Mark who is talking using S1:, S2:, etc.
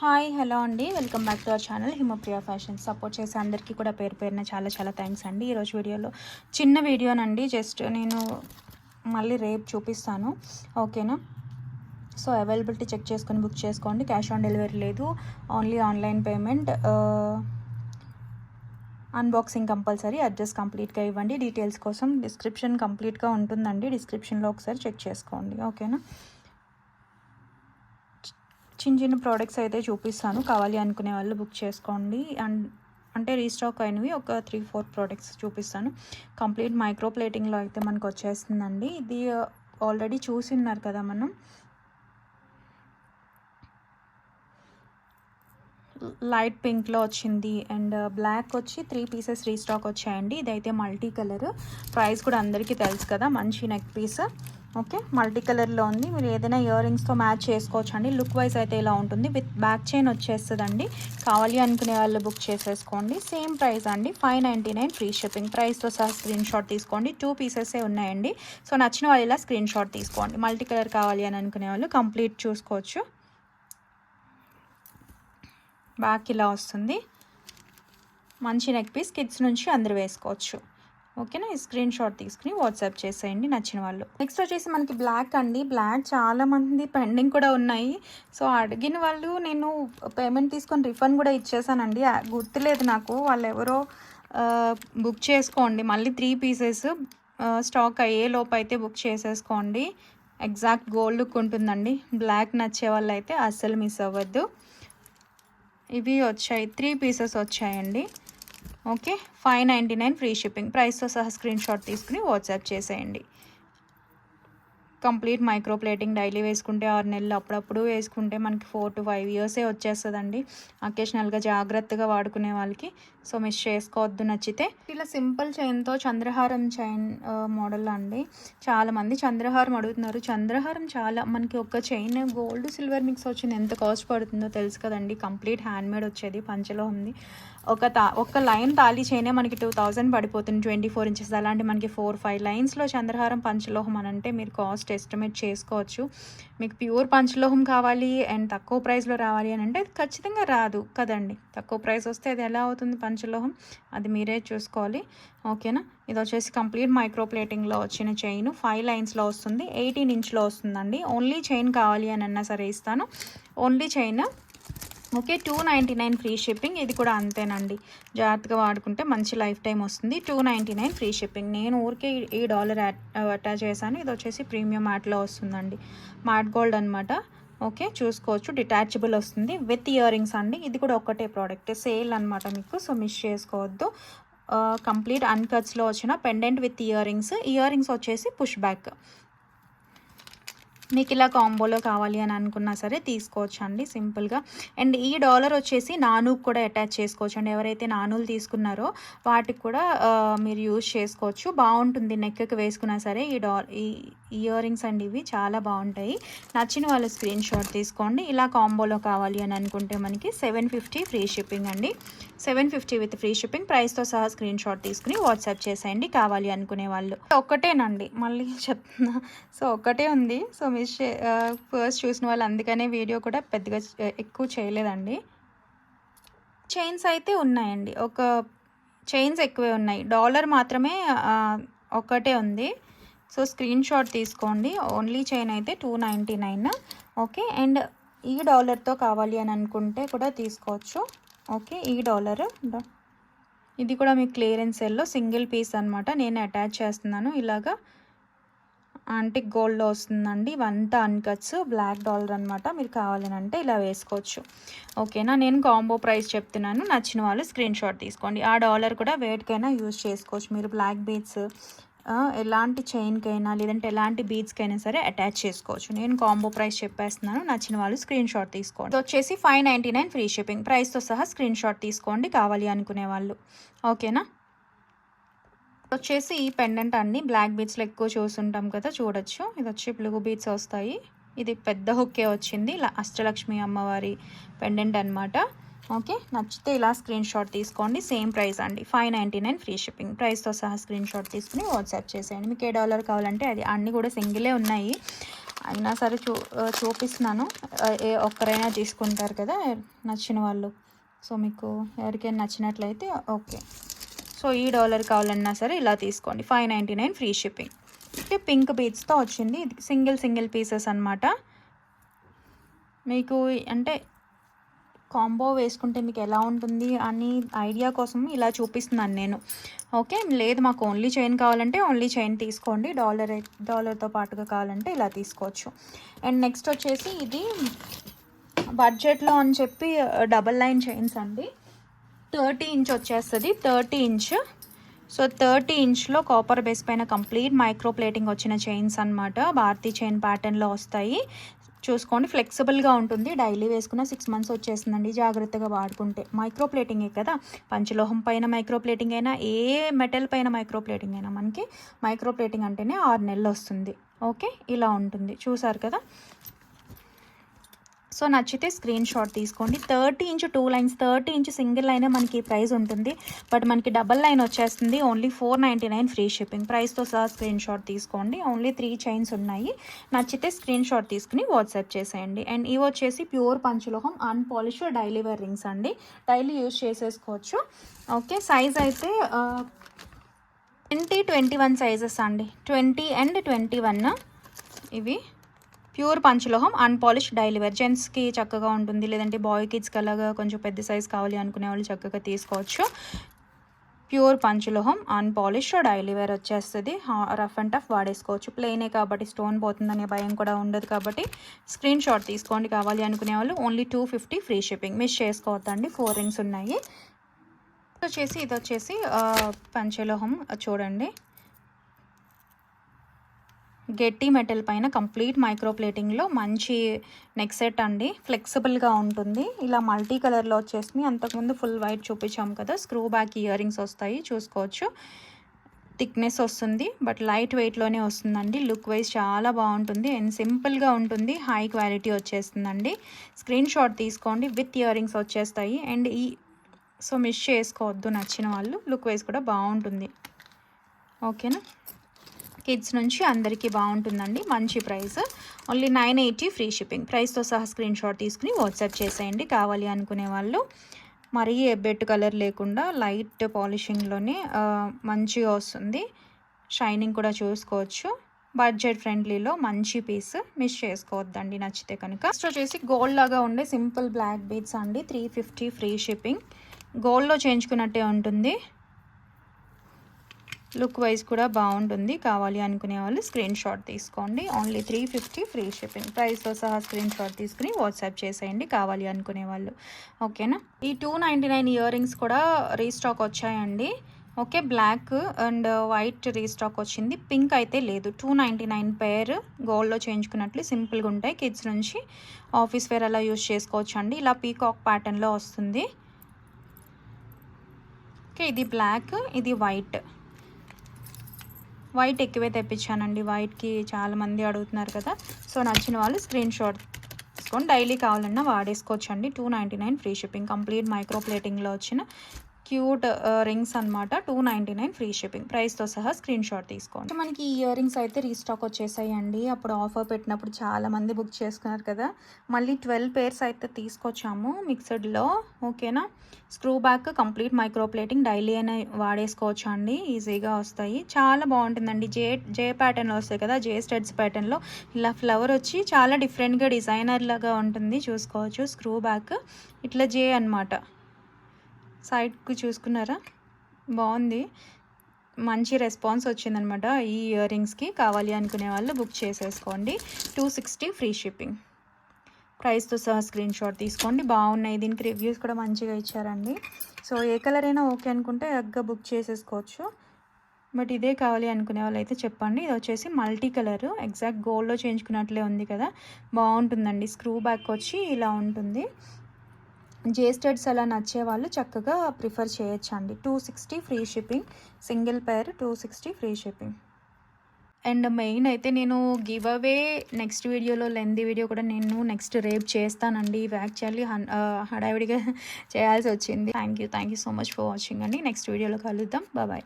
S1: Hi hello అండి. Welcome back to our channel. Himapriya fashion support చేసే అందరికీ కూడా పేరు పేరున చాలా చాలా థ్యాంక్స్ అండి. ఈరోజు వీడియోలో చిన్న వీడియోనండి. జస్ట్ నేను మళ్ళీ రేపు చూపిస్తాను. ఓకేనా? సో అవైలబిలిటీ చెక్ చేసుకొని బుక్ చేసుకోండి. క్యాష్ ఆన్ డెలివరీ లేదు. Only online payment. Unboxing compulsory. Address కంప్లీట్గా ఇవ్వండి. డీటెయిల్స్ కోసం డిస్క్రిప్షన్ కంప్లీట్గా ఉంటుందండి. డిస్క్రిప్షన్లో ఒకసారి చెక్ చేసుకోండి. ఓకేనా? చిన్న చిన్న ప్రోడక్ట్స్ అయితే చూపిస్తాను. కావాలి అనుకునే వాళ్ళు బుక్ చేసుకోండి. అండ్ అంటే రీస్టాక్ అయినవి ఒక త్రీ ఫోర్ ప్రోడక్ట్స్ చూపిస్తాను. కంప్లీట్ మైక్రో ప్లేటింగ్లో అయితే మనకు వచ్చేస్తుందండి. ఇది uh, ఆల్రెడీ చూసిన్నారు కదా మనం. లైట్ పింక్లో వచ్చింది. అండ్ uh, బ్లాక్ వచ్చి త్రీ పీసెస్ రీస్టాక్ వచ్చాయండి. ఇదైతే మల్టీ కలర్ ప్రైస్ కూడా అందరికీ తెలుసు కదా మంచి నెక్ పీస్ ఓకే మల్టీ కలర్లో ఉంది. మీరు ఏదైనా ఇయర్ రింగ్స్తో మ్యాచ్ చేసుకోవచ్చు అండి లుక్ వైజ్ అయితే ఇలా ఉంటుంది. విత్ బ్యాక్ చైన్ వచ్చేస్తుందండి. కావాలి అనుకునే వాళ్ళు బుక్ చేసేసుకోండి. సేమ్ ప్రైస్ అండి. Five ninety nine free shipping. ప్రైస్తో సహా స్క్రీన్ షాట్ తీసుకోండి. టూ పీసెసే ఉన్నాయండి. సో నచ్చిన వాళ్ళు ఇలా స్క్రీన్ షాట్ తీసుకోండి. మల్టీ కలర్ కావాలి అని అనుకునే వాళ్ళు కంప్లీట్ చూసుకోవచ్చు. బ్యాక్ ఇలా వస్తుంది. మంచి నెక్ పీస్. కిడ్స్ నుంచి అందరు వేసుకోవచ్చు. ఓకేనా? ఈ స్క్రీన్ షాట్ తీసుకుని వాట్సాప్ చేసేయండి నచ్చిన వాళ్ళు. నెక్స్ట్ వచ్చేసి మనకి బ్లాక్ అండి. బ్లాక్ చాలా మంది పెండింగ్ కూడా ఉన్నాయి. సో అడిగిన వాళ్ళు నేను పేమెంట్ తీసుకొని రిఫండ్ కూడా ఇచ్చేసానండి. గుర్తులేదు నాకు. వాళ్ళు ఎవరో బుక్ చేసుకోండి. మళ్ళీ త్రీ పీసెస్ స్టాక్ అయ్యే లోపు అయితే బుక్ చేసేసుకోండి. ఎగ్జాక్ట్ గోల్డ్ లుక్ ఉంటుందండి. బ్లాక్ నచ్చే వాళ్ళు అయితే అస్సలు మిస్ అవ్వద్దు. ఇవి వచ్చాయి. త్రీ పీసెస్ వచ్చాయండి. Okay? Five ninety nine free shipping. ప్రైస్తో సహా స్క్రీన్ షాట్ తీసుకుని వాట్సాప్ చేసేయండి. కంప్లీట్ మైక్రో ప్లేటింగ్ డైలీ వేసుకుంటే ఆరు నెలలు అప్పుడప్పుడు వేసుకుంటే మనకి ఫోర్ టు ఫైవ్ ఇయర్సే వచ్చేస్తుందండి. అకేషనల్గా జాగ్రత్తగా వాడుకునే వాళ్ళకి. సో మిస్ చేసుకోవద్దు నచ్చితే. ఇలా సింపుల్ చైన్తో చంద్రహారం చైన్ మోడల్ అండి. చాలామంది చంద్రహారం అడుగుతున్నారు. చంద్రహారం చాలా మనకి ఒక చైన్ గోల్డ్ సిల్వర్ మిక్స్ వచ్చింది. ఎంత కాస్ట్ పడుతుందో తెలుసు కదండి. కంప్లీట్ హ్యాండ్మేడ్ వచ్చేది. పంచలో ఉంది. ఒక తా ఒక లైన్ తాళీ చైనే మనకి టూ థౌజండ్ పడిపోతుంది. Twenty four inches. అలాంటి మనకి ఫోర్ ఫైవ్ లైన్స్లో చంద్రహారం పంచలోహం అని అంటే మీరు కాస్ట్ ఎస్టిమేట్ చేసుకోవచ్చు. మీకు ప్యూర్ పంచలోహం కావాలి అండ్ తక్కువ ప్రైస్లో రావాలి అని అంటే అది ఖచ్చితంగా రాదు కదండి. తక్కువ ప్రైస్ వస్తే అది ఎలా అవుతుంది పంచలోహం? అది మీరే చూసుకోవాలి. ఓకేనా? ఇది వచ్చేసి కంప్లీట్ మైక్రో ప్లేటింగ్లో వచ్చిన చైన్. ఫైవ్ లైన్స్లో వస్తుంది. ఎయిటీన్ ఇంచ్లో వస్తుందండి. ఓన్లీ చైన్ కావాలి అని అన్నా సరే ఇస్తాను. Only chain okay two ninety nine free shipping ఇది కూడా అంతేనండి. జాగ్రత్తగా వాడుకుంటే మంచి లైఫ్ టైం వస్తుంది. Two ninety nine free shipping నేను ఊరికే ఈ- డాలర్ అటాచ్ చేశాను. ఇది వచ్చేసి ప్రీమియం మ్యాట్లో వస్తుందండి. మ్యాట్ గోల్డ్ అనమాట ఓకే చూసుకోవచ్చు. డిటాచబుల్ వస్తుంది. విత్ ఇయర్ రింగ్స్ అండి. ఇది కూడా ఒకటే ప్రోడక్ట్. సేల్ అనమాట మీకు సో మిస్ చేసుకోవద్దు. కంప్లీట్ అన్కట్స్లో వచ్చిన pendant with ear rings ear rings వచ్చేసి పుష్ బ్యాక్ మీకు ఇలా కాంబోలో కావాలి అని అనుకున్నా సరే తీసుకోవచ్చు అండి సింపుల్గా. అండ్ ఈ డాలర్ వచ్చేసి నానుకు కూడా అటాచ్ చేసుకోవచ్చు. అండి ఎవరైతే నానులు తీసుకున్నారో వాటికి కూడా మీరు యూజ్ చేసుకోవచ్చు. బాగుంటుంది నెక్కి వేసుకున్నా సరే ఈ డా ఈ ఇయర్ రింగ్స్ అండి ఇవి చాలా బాగుంటాయి. నచ్చిన వాళ్ళు స్క్రీన్ షాట్ తీసుకోండి. ఇలా కాంబోలో కావాలి అని అనుకుంటే మనకి సెవెన్ ఫిఫ్టీ ఫ్రీ షిప్పింగ్ అండి. Seven fifty with free shipping ప్రైస్తో సహా స్క్రీన్ షాట్ తీసుకుని వాట్సాప్ చేసేయండి కావాలి అనుకునే వాళ్ళు. ఒక్కటేనండి మళ్ళీ చెప్తున్నా. సో ఒక్కటే ఉంది. సో మిస్ ఫస్ట్ uh, చూసిన వాళ్ళు అందుకనే వీడియో కూడా పెద్దగా uh, ఎక్కువ చేయలేదండి. చైన్స్ అయితే ఉన్నాయండి. ఒక చైన్స్ ఎక్కువే ఉన్నాయి. డాలర్ మాత్రమే uh, ఒక్కటే ఉంది. సో స్క్రీన్ షాట్ తీసుకోండి. ఓన్లీ చైన్ అయితే two ninety nine okay and ఈ డాలర్తో కావాలి అని అనుకుంటే కూడా తీసుకోవచ్చు. ఓకే ఈ డాలర్ ఇది కూడా మీకు క్లియరెన్స్ సెల్లో సింగిల్ పీస్ అనమాట నేను అటాచ్ చేస్తున్నాను ఇలాగా. ఆంటిక్ గోల్డ్లో వస్తుందండి. ఇవంతా అన్కట్స్ బ్లాక్ డాలర్ అనమాట మీరు కావాలనంటే ఇలా వేసుకోవచ్చు. ఓకేనా? నేను కాంబో ప్రైస్ చెప్తున్నాను. నచ్చిన వాళ్ళు స్క్రీన్ షాట్ తీసుకోండి. ఆ డాలర్ కూడా వేటికైనా యూజ్ చేసుకోవచ్చు. మీరు బ్లాక్ బీడ్స్ ఎలాంటి చైన్కైనా లేదంటే ఎలాంటి బీడ్స్కైనా సరే అటాచ్ చేసుకోవచ్చు. నేను కాంబో ప్రైస్ చెప్పేస్తున్నాను. నచ్చిన వాళ్ళు స్క్రీన్ షాట్ తీసుకోండి. ఇది వచ్చేసి five ninety nine free shipping. ప్రైస్తో సహా స్క్రీన్ షాట్ తీసుకోండి కావాలి అనుకునే వాళ్ళు. ఓకేనా? వచ్చేసి ఈ పెండెంట్ అండి బ్లాక్ బీట్స్లో ఎక్కువ చూసుంటాం కదా చూడొచ్చు. ఇది వచ్చి బ్లూ బీట్స్ వస్తాయి. ఇది పెద్ద హుక్కే వచ్చింది. ఇలా అష్టలక్ష్మి అమ్మవారి పెండెంట్ అనమాట ఓకే నచ్చితే ఇలా స్క్రీన్ షాట్ తీసుకోండి. సేమ్ ప్రైస్ అండి. Five ninety nine free shipping ప్రైస్తో సహా స్క్రీన్ షాట్ తీసుకుని వాట్సాప్ చేసేయండి. మీకు ఏ డాలర్ కావాలంటే అది. అన్నీ కూడా సింగిలే ఉన్నాయి. అయినా సరే చూ చూపిస్తున్నాను. ఏ ఒక్కరైనా తీసుకుంటారు కదా నచ్చిన వాళ్ళు. సో మీకు ఎవరికైనా నచ్చినట్లయితే ఓకే. సో ఈ డాలర్ కావాలన్నా సరే ఇలా తీసుకోండి. Five ninety nine free shipping. Okay pink బీడ్స్తో వచ్చింది. ఇది సింగిల్ సింగిల్ పీసెస్ అనమాట మీకు అంటే కాంబో వేసుకుంటే మీకు ఎలా ఉంటుంది అని ఐడియా కోసం ఇలా చూపిస్తున్నాను నేను. ఓకే? లేదు మాకు ఓన్లీ చైన్ కావాలంటే ఓన్లీ చైన్ తీసుకోండి. డాలర్ డాలర్తో పాటుగా కావాలంటే ఇలా తీసుకోవచ్చు. అండ్ నెక్స్ట్ వచ్చేసి ఇది బడ్జెట్లో అని చెప్పి డబల్ లైన్ చైన్స్ అండి. థర్టీ ఇంచ్ వచ్చేస్తుంది థర్టీ ఇంచ్. సో థర్టీ ఇంచ్లో కాపర్ బేస్ పైన కంప్లీట్ మైక్రో ప్లేటింగ్ వచ్చిన చైన్స్ అనమాట భారతీ చైన్ ప్యాటర్న్లో వస్తాయి. చూసుకోండి ఫ్లెక్సిబుల్గా ఉంటుంది. డైలీ వేసుకున్న సిక్స్ మంత్స్ వచ్చేస్తుందండి జాగ్రత్తగా వాడుకుంటే. మైక్రో ప్లేటింగే కదా? పంచలోహం పైన మైక్రో ప్లేటింగ్ అయినా ఏ మెటల్ పైన మైక్రో ప్లేటింగ్ అయినా మనకి మైక్రో ప్లేటింగ్ అంటేనే ఆరు నెలలు వస్తుంది. ఓకే? ఇలా ఉంటుంది. చూసారు కదా? సో నచ్చితే స్క్రీన్ షాట్ తీసుకోండి. Thirty inch two lines thirty inch single లైనే మనకి ప్రైస్ ఉంటుంది. బట్ మనకి డబల్ లైన్ వచ్చేస్తుంది. Only four ninety nine free shipping ప్రైస్తో సహా స్క్రీన్ షాట్ తీసుకోండి. ఓన్లీ త్రీ చైన్స్ ఉన్నాయి. నచ్చితే స్క్రీన్ షాట్ తీసుకుని వాట్సాప్ చేసేయండి. అండ్ ఇవి వచ్చేసి ప్యూర్ పంచలోహం అన్పాలిష్ డైలీ వేర్ రింగ్స్ అండి. డైలీ యూజ్ చేసేసుకోవచ్చు. ఓకే సైజ్ అయితే ట్వంటీ ట్వంటీ వన్ సైజెస్ అండి. ట్వంటీ అండ్ ట్వంటీ వన్ ఇవి. ప్యూర్ పంచలోహం అన్పాలిష్డ్ డైలీ వేర్ జెంట్స్కి చక్కగా ఉంటుంది. లేదంటే బాయ్ కిడ్స్కి అలాగా కొంచెం పెద్ద సైజ్ కావాలి అనుకునే వాళ్ళు చక్కగా తీసుకోవచ్చు. ప్యూర్ పంచలోహం అన్పాలిష్ డైలీ వేర్ వచ్చేస్తుంది. రఫ్ అండ్ టఫ్ వాడేసుకోవచ్చు. ప్లెయినే కాబట్టి స్టోన్ పోతుందనే భయం కూడా ఉండదు కాబట్టి స్క్రీన్ షాట్ తీసుకోండి కావాలి అనుకునే వాళ్ళు. Only two fifty free shipping miss చేసుకోవద్దండి. ఫోర్ రింగ్స్ ఉన్నాయి. వచ్చేసి ఇది వచ్చేసి పంచలోహం. చూడండి. గట్టి మెటల్ పైన కంప్లీట్ మైక్రోప్లేటింగ్లో మంచి నెక్ సెట్ అండి. ఫ్లెక్సిబుల్గా ఉంటుంది. ఇలా మల్టీ కలర్లో వచ్చేసి అంతకుముందు ఫుల్ వైట్ చూపించాం కదా స్క్రూ బ్యాక్ ఇయర్ రింగ్స్ వస్తాయి చూసుకోవచ్చు. థిక్నెస్ వస్తుంది బట్ లైట్ వెయిట్లోనే వస్తుందండి. లుక్ వైజ్ చాలా బాగుంటుంది అండ్ సింపుల్గా ఉంటుంది. హై క్వాలిటీ వచ్చేస్తుందండి. స్క్రీన్ షాట్ తీసుకోండి విత్ ఇయర్ రింగ్స్ వచ్చేస్తాయి. అండ్ ఈ సో మిస్ చేసుకోవద్దు నచ్చిన వాళ్ళు. లుక్ వైజ్ కూడా బాగుంటుంది. ఓకేనా? కిడ్స్ నుంచి అందరికీ బాగుంటుందండి. మంచి price. Only nine eighty free shipping ప్రైస్తో సహా స్క్రీన్ షాట్ తీసుకుని వాట్సాప్ చేసేయండి. కావాలి అనుకునే వాళ్ళు. మరీ ఎబ్బెట్టు కలర్ లేకుండా లైట్ పాలిషింగ్లోనే మంచిగా వస్తుంది. షైనింగ్ కూడా చూసుకోవచ్చు. బడ్జెట్ ఫ్రెండ్లీలో మంచి పీస్ మిస్ చేసుకోవద్దండి. నచ్చితే కనుక. నెక్స్ట్ వచ్చేసి గోల్డ్ లాగా ఉండే సింపుల్ బ్లాక్ బీడ్స్ అండి. త్రీ ఫిఫ్టీ ఫ్రీ షిప్పింగ్ గోల్డ్లో చేయించుకున్నట్టే ఉంటుంది. లుక్ వైజ్ కూడా బాగుంటుంది. కావాలి అనుకునే వాళ్ళు స్క్రీన్ షాట్ తీసుకోండి. Only three fifty free shipping ప్రైస్తో సహా స్క్రీన్ షాట్ తీసుకుని వాట్సాప్ చేసేయండి. కావాలి అనుకునే వాళ్ళు. ఓకేనా ఈ two ninety nine earrings కూడా రీస్టాక్ వచ్చాయండి. Okay black and white restock వచ్చింది. పింక్ అయితే లేదు. టూ నైంటీ నైన్ పేర్ గోల్డ్లో చేయించుకున్నట్లు సింపుల్గా ఉంటాయి. కిడ్స్ నుంచి ఆఫీస్ వేర్ అలా యూస్ చేసుకోవచ్చు అండి ఇలా పీకాక్ ప్యాటర్న్లో వస్తుంది. ఓకే ఇది బ్లాక్ ఇది వైట్ వైట్ ఎక్కువే తెప్పించానండి. వైట్కి చాలామంది అడుగుతున్నారు కదా. సో నచ్చిన వాళ్ళు స్క్రీన్ షాట్ తీసుకొని డైలీ కావాలన్నా వాడేసుకోవచ్చండి. Two ninety nine free shipping complete micro ప్లేటింగ్లో వచ్చిన క్యూట్ రింగ్స్ అనమాట two ninety nine free shipping. ప్రైస్తో సహా స్క్రీన్ షాట్ తీసుకోండి. మనకి ఈ ఇయర్ రింగ్స్ అయితే రీస్టాక్ వచ్చేసాయి అండి అప్పుడు ఆఫర్ పెట్టినప్పుడు చాలా మంది బుక్ చేసుకున్నారు కదా. మళ్ళీ ట్వెల్వ్ పేర్స్ అయితే తీసుకొచ్చాము మిక్స్డ్లో. ఓకేనా? Screw back complete micro plating daily అయినా వాడేసుకోవచ్చు అండి ఈజీగా వస్తాయి. చాలా బాగుంటుందండి. జే జే ప్యాటర్న్లో వస్తాయి కదా. జే స్టెడ్స్ ప్యాటర్న్లో. ఇలా ఫ్లవర్ వచ్చి చాలా డిఫరెంట్గా డిజైనర్ లాగా ఉంటుంది. చూసుకోవచ్చు. Screw back. ఇట్లా జే అన్నమాట. సైడ్కు చూసుకున్నారా? బాగుంది మంచి రెస్పాన్స్ వచ్చిందనమాట ఈ ఇయర్ రింగ్స్కి. కావాలి అనుకునే వాళ్ళు బుక్ చేసేసుకోండి. Two sixty free shipping. ప్రైస్తో సహా స్క్రీన్ షాట్ తీసుకోండి. బాగున్నాయి దీనికి రివ్యూస్ కూడా మంచిగా ఇచ్చారండి. సో ఏ కలర్ అయినా ఓకే అనుకుంటే ఎగ్గా బుక్ చేసేసుకోవచ్చు. బట్ ఇదే కావాలి అనుకునే వాళ్ళు అయితే చెప్పండి. ఇది వచ్చేసి మల్టీ కలర్. ఎగ్జాక్ట్ గోల్డ్లో చేయించుకున్నట్లే ఉంది కదా. బాగుంటుందండి స్క్రూ బ్యాక్ వచ్చి ఇలా ఉంటుంది. జేస్టెడ్స్ అలా నచ్చే వాళ్ళు చక్కగా ప్రిఫర్ చేయొచ్చు అండి two sixty free shipping single pair two sixty free shipping and main అయితే నేను గివ్ అవే నెక్స్ట్ వీడియోలో లెంది వీడియో కూడా నేను నెక్స్ట్ రేపు చేస్తానండి. ఇవి యాక్చువల్లీ హడావిడిగా చేయాల్సి వచ్చింది. Thank you thank you so much for watching అండి. నెక్స్ట్ వీడియోలో కలుద్దాం. బాయ్